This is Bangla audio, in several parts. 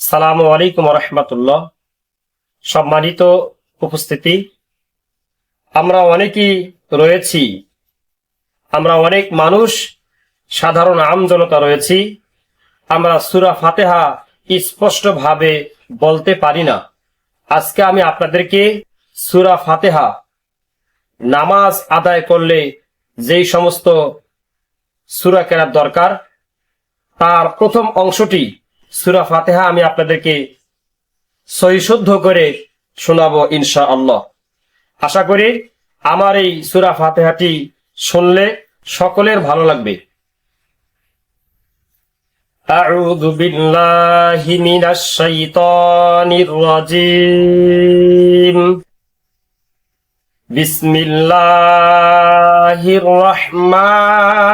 সালামু আলাইকুম রহমতুল্লাহ। সম্মানিত উপস্থিতি, আমরা অনেকেই রয়েছি, আমরা অনেক মানুষ, সাধারণ আমজনতা রয়েছি, আমরা সুরা ফাতেহা স্পষ্টভাবে বলতে পারি না। আজকে আমি আপনাদেরকে সুরা ফাতেহা, নামাজ আদায় করলে যেই সমস্ত সুরা কেনার দরকার, তার প্রথম অংশটি সুরা ফাতেহা আমি আপনাদেরকে সহিশুদ্ধ করে শোনাবো ইনশা আল্লাহ আশা করি আমার এই সুরা ফাতেহাটি শুনলে সকলের ভালো লাগবে أعوذ بالله من الشيطان الرجيم بسم الله الرحمن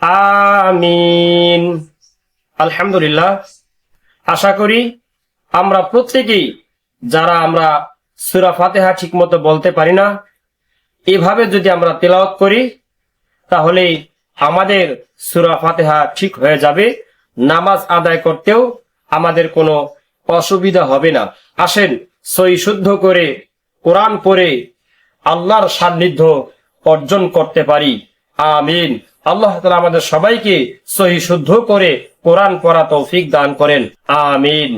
আমিন। আলহামদুলিল্লাহ। আশা করি আমরা প্রত্যেকেই যারা আমরা সুরা ফাতেহা ঠিকমতো বলতে পারি না, এভাবে যদি আমরা তেলাওয়াত করি, তাহলে আমাদের সুরা ফাতেহা ঠিক হয়ে যাবে। নামাজ আদায় করতেও আমাদের কোনো অসুবিধা হবে না। আসেন, সই শুদ্ধ করে কোরআন পড়ে আল্লাহর সান্নিধ্য অর্জন করতে পারি। আমিন। আল্লাহ তালা আমাদের সবাইকে সহি শুদ্ধ করে কোরআন পড়া তৌফিক দান করেন। আমিন।